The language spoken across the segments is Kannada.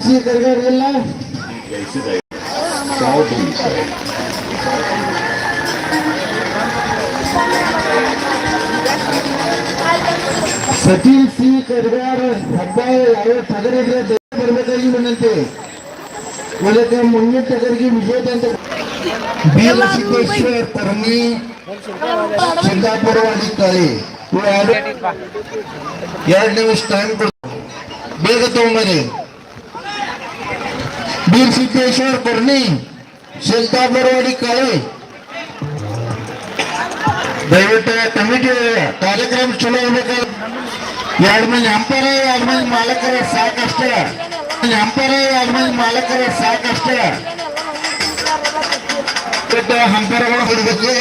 ಸಿ ಕರ್ಗಾರಿಲ್ಲ ಸಚಿನ್ ಸಿ ಕರ್ಗಾರ್ ಹಬ್ಬ ಯಾವ ಟಗರಿದ್ರೆ ದಯ ಬರ್ಬೇಕಾಗಿ ವಿನಂತಿ ಮೂಲಕ ಮುಂದಿನ ಟಗರಿಗೆ ವಿಜೇತ ಅಂತ ಬೀರಸಿದ್ದೇಶ್ವರ ಪರ್ಣಿ ಸಿದ್ದಾಪುರ ವಾಡಿಕಾಯಿ ಇವು ಎರಡು ಎರಡು ನಿಮಿಷ ಟೈಮ್ ಕೊಡು ಬೇಗ ತಗೊಂಬರಿ ಬೀರ್ ಸಿದ್ದೇಶ್ವರ ಪರ್ಣಿ ಬರವಾಡಿ ಕಾಳಿ ದಯವಿಟ್ಟು ಕಮಿಟಿ ಕಾರ್ಯಕ್ರಮ ಚಲೋ ಆಗ್ಬೇಕು ಎರಡು ಮಂದಿ ಅಂಪರ ಎರಡು ಮಂದಿ ಮಾಲಕರ ಸಾಕಷ್ಟೇ. ಅಂಪರ ಎರಡು ಮಂದಿ ಮಾಲಕರ ಸಾಕಷ್ಟೇ. ಹಂಪರಗಳು ಹೊಡಿಬೇಕು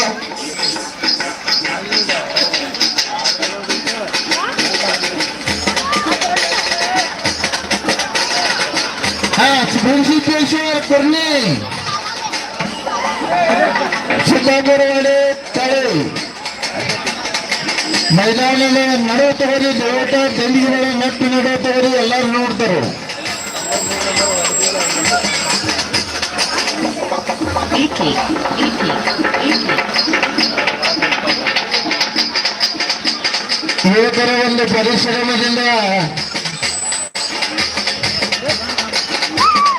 ಸಿದ್ದೇಶ್ವರ ಪರ್ಣಿ ಸಿದ್ದಾಪುರವಾಡಿ ತಳೆ ಮೈದಾನದಲ್ಲಿ ನಡೋ ತಗೋರಿ ದಯವಿಟ್ಟು ದಂಡಿಗಳ ನೆಟ್ಟು ನಡೋ ತಗೋರಿ ಎಲ್ಲರೂ ನೋಡ್ತಾರೆ. ಯುವಕರ ಒಂದು ಪರಿಶ್ರಮದಿಂದ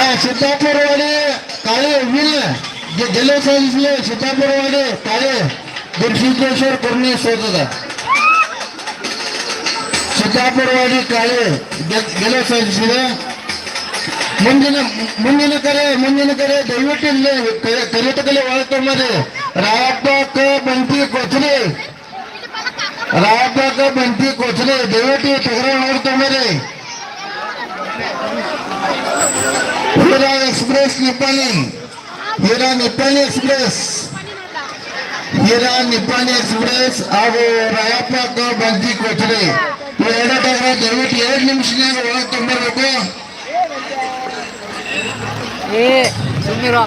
ಹಾ ಸಿದ್ದಾಪುರವಾಡಿ ಕಾಳೆ ವಿಲ್ ಗೆಲುವು ಸಾಧಿಸಲಿ ಸಿದ್ದಾಪುರವಾಡಿ ಕಾಳೆ ಬಿಸಿದ್ದೇಶ್ವರ ಕೊಡ್ಲಿ ಸೋತದ ಸಿದ್ದಾಪುರವಾಡಿ ಕಾಳೆ ಗೆ- ಗೆಲುವು ಸಾಧಿಸಿದೆ ಮುಂದಿನ ಮುಂದಿನ ಕರೆ ಮುಂದಿನ ಕರೆ ದಯವಿಟ್ಟು ಇಲ್ಲಿ ಕ- ಕರ್ನಾಟಕದಲ್ಲಿ ಒಳತೊಂಬರಿ ರಾಯಪ್ಪ ಕ ಬಂಟಿ ಕೊಚ್ಚಲಿ ರಾಯಪ್ಪ ಕ ಬಂಟಿ ಕೊಚ್ಚಲಿ ದಯವಿಟ್ಟು ತಗರ ನೋಡ್ತೊಂಬರಿ Heera express Nippani Heera Nippani express Heera Nippani express ಹಾಗೂ ರಾಯಪ್ಪ ಕ ಬಂಟಿ ಕೊಚ್ಚಲಿ ಇವು ಎರಡು ಟಗರ ದಯವಿಟ್ಟು ಎರಡು ನಿಮಿಷನಾಗ ಒಳಗೆ ತೊಂಬರ್ಬೇಕು ಏ ಸುಮ್ಮನಿರೋ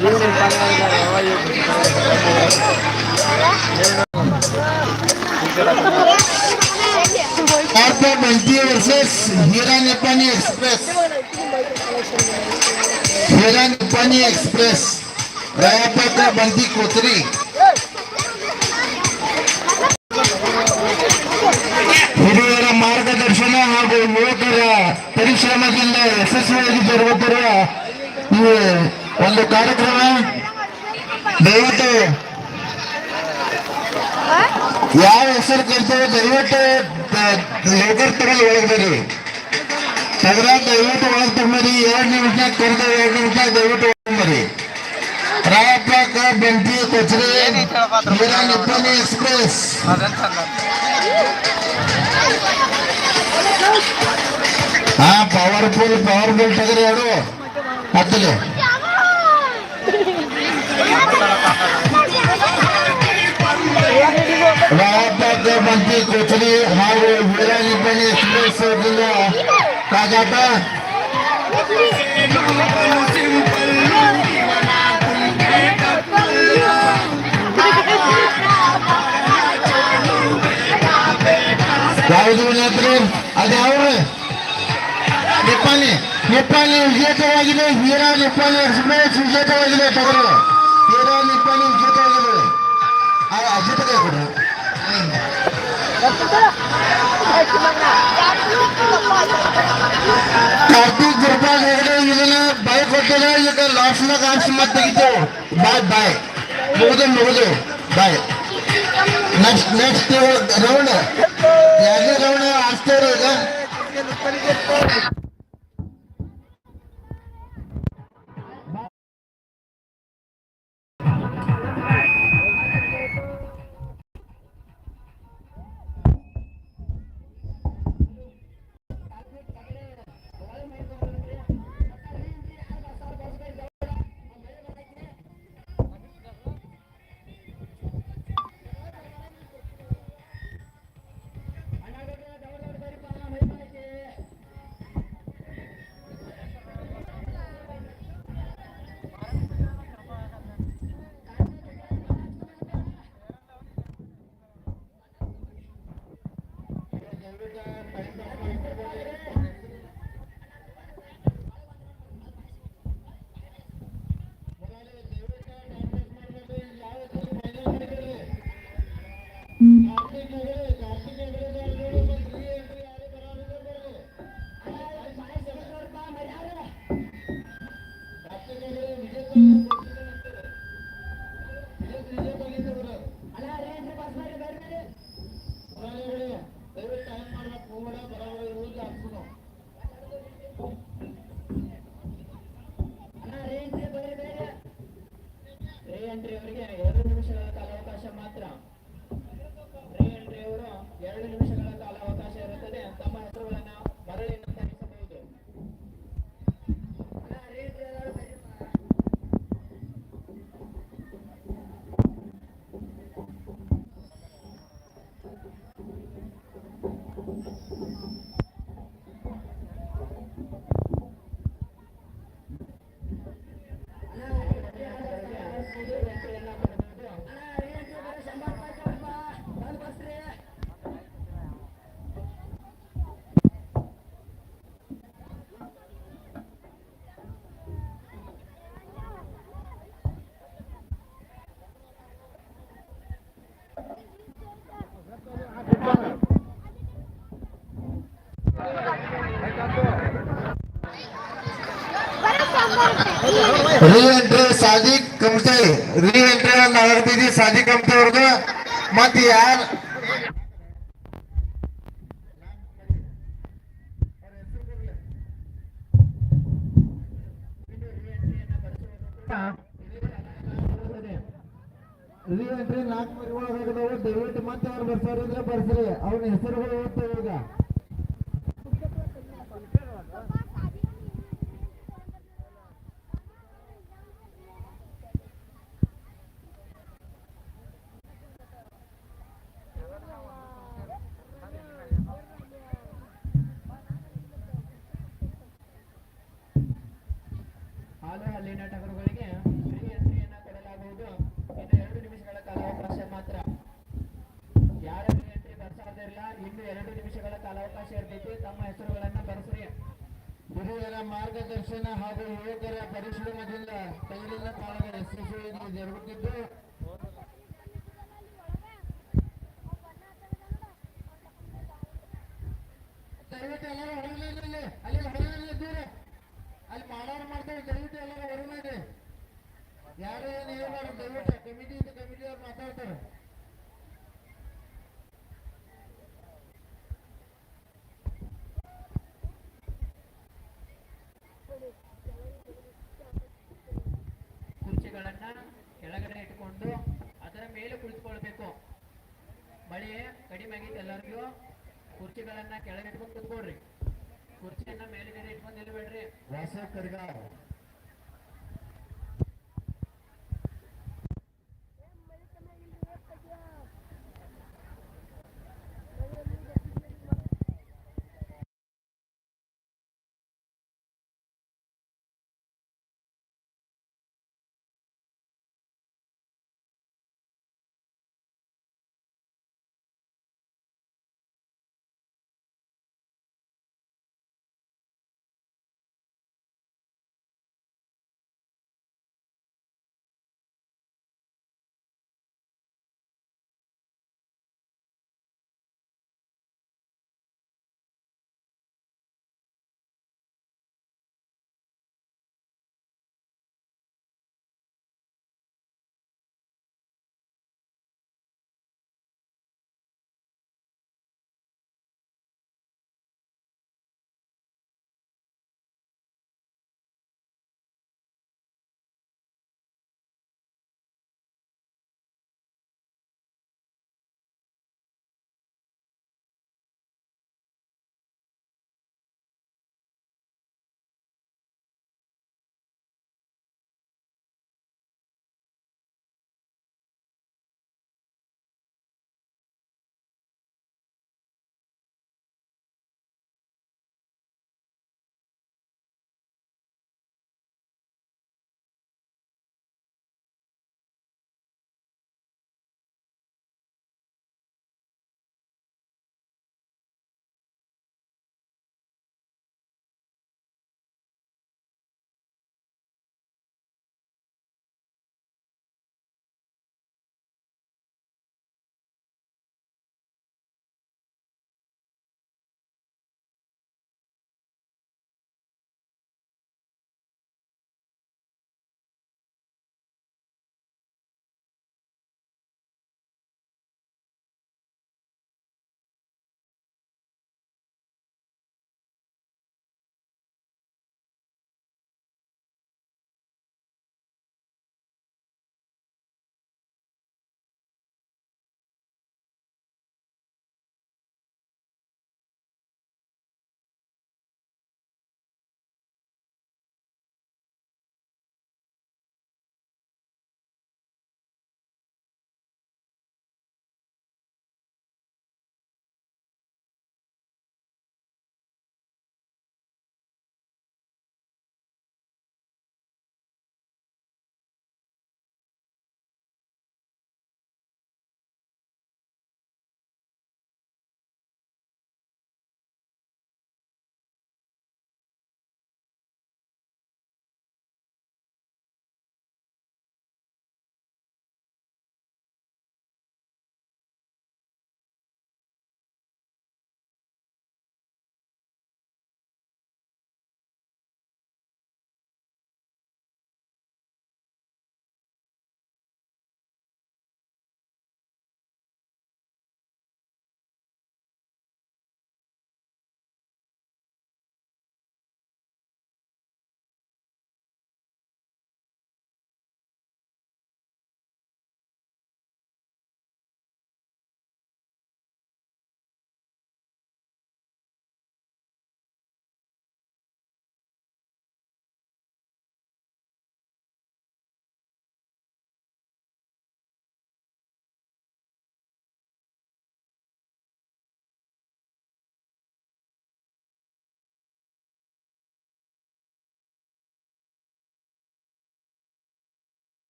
Arpa Banti versus Hira Nepani Express. Nepani express ರಾಯಪಕ್ಕ ಬಂತಿ ಕೊತ್ರಿ ಹಿರಿಯರ ಮಾರ್ಗದರ್ಶನ ಹಾಗೂ ಯುವಕರ ಪರಿಶ್ರಮದಿಂದ ಯಶಸ್ವಿಯಾಗಿ ಜರುಗುತ್ತಿರುವ ಈ ಒಂದು ಕಾರ್ಯಕ್ರಮ ದಯವಿಟ್ಟು ಯಾವ ಹೆಸರು ಕರ್ತೇವೆ ದಯವಿಟ್ಟು ಲೇಬರ್ ತಗೊಳ್ಳಿ ಒಳಗೆ ಬರ್ರಿ ತಗರ ದಯವಿಟ್ಟು ಒಳಗೆ ತಗೊಂಬರಿ ಎರಡು ನಿಮಿಷ ಕರೆದ ಎರಡು ನಿಮಿಷ ದಯವಿಟ್ಟು ಒಳಗೆ ರಾಯಪ್ಪ ಕ ಬೆಂಕಿ ಕೊಚ್ರಿ ಹೀರಾ ನಿಪ್ಪನಿ ಎಕ್ಸ್ಪ್ರೆಸ್ ಹಾ ಪವರ್ಫುಲ್ ಪವರ್ಫುಲ್ ತಗರಿ ಎರಡು ಹತ್ತಲಿ ರಾಯಪ್ಪ ಮಂತ್ರಿ ಕೊಚರಿ ಹಾಗೂ ಹೀರಾ ನಿಪ್ಪನಿ ಎಕ್ಸ್ಪ್ರೆಸ್ ಅವರಿಂದ ಕಾಗಾಟ ಯಾವುದು ವಿನಾತ್ರಿ ಅದು ಯಾವ್ದು ನಿಪ್ಪಾಣಿ ನಿಪ್ಪಾಣಿ ವಿಜೇತವಾಗಿದೆ ಹೀರಾ ನಿಪ್ಪಾಣಿ ಎಕ್ಸ್ಪ್ರೆಸ್ ವಿಜೇತವಾಗಿದೆ ತಗರಿ ಹೀರಾ ನಿಪ್ಪಾಣಿ ವಿಜೇತವಾಗಿದೆ ಆ ಅಜಿತ ಕೈ ಕೊಡು ಕಾರ್ತಿಕ್ ಗುರುಪಾಲ್ ಹೆಗಡೆ ಇದನ್ನ ಬಾಯ್ ಕೊಟ್ಟಿಲ್ಲ ಈಗ ಲಾಸ್ಟ್ನಾಗ ಆನ್ಸ್ ಮತ್ತೆ ತೆಗಿತೇವೆ ಬಾಯ್ ಬಾಯ್ ಮುಗಿದು ಮುಗಿದು ಬಾಯ್ ನೆಕ್ಸ್ಟ್ ನೆಕ್ಸ್ಟ್ ರೌಂಡ್ ಎರಡನೇ ರೌಂಡ್ ಆಡ್ತೇವ್ರಿ ಈಗ ರೀ ಎಂಟ್ರಿ ಒಂದು ಸಾಜಿ ಅವ್ರದ್ದು ಮತ್ತೆ ಯಾರ? ರೀ ಎಂಟ್ರಿ ನಾಲ್ಕು ಮರಿ ಒಳಗಾಗದವು ದಯವಿಟ್ಟು ಮತ್ತೆ ಅವ್ರು ಬರ್ಸಾರಿದ್ರೆ ಬರ್ಸ್ರಿ. ಅವ್ನ ಹೆಸರುಗಳು ಓದ್ತೇವೆ ಈಗ ಮಾರ್ಗದರ್ಶನ ಹಾಗೂ ಯುವಕರ ಪರಿಶ್ರಮದಿಂದ ಕೈಲಿನ ಕಾಲದ ಯಶಸ್ವಿಯಾಗಿ ಜರುಗುತ್ತಿದ್ದು, ದಯವಿಟ್ಟು ಎಲ್ಲರೂ. ಅಲ್ಲಿ ಹೊರಗಡೆ ದೂರ. ಅಲ್ಲಿ ಮಾಡೋರು ಮಾಡ್ತಾರೆ ದಯವಿಟ್ಟು ಎಲ್ಲರೂ ಹೊರಗಡೆ ಯಾರು ಏನು ಹೇಳ್ಬಾರ್ದು, ದಯವಿಟ್ಟು ಕಮಿಟಿ ಇದೆ ಕಮಿಟಿ ಅವ್ರು ಮಾತಾಡ್ತಾರೆ ಕುರ್ಚಿಗಳನ್ನ ಕೆಳಗಡೆ ಇಟ್ಕೊಂಡು ಅದರ ಮೇಲೆ ಕುಳಿತುಕೊಳ್ಬೇಕು ಮಳೆ ಕಡಿಮೆ ಆಗೈತೆ ಎಲ್ಲರಿಗೂ ಕುರ್ಚಿಗಳನ್ನ ಕೆಳಗೆ ಇಟ್ಕೊಂಡು ಕುತ್ಕೊಳ್ರಿ. ಕುರ್ಚಿಯನ್ನ ಮೇಲ್ಗಡೆ ಇಟ್ಕೊಂಡು ನಿಲ್ಬೇಡ್ರಿ. ವಾಸ ಕರ್ಗಾರ್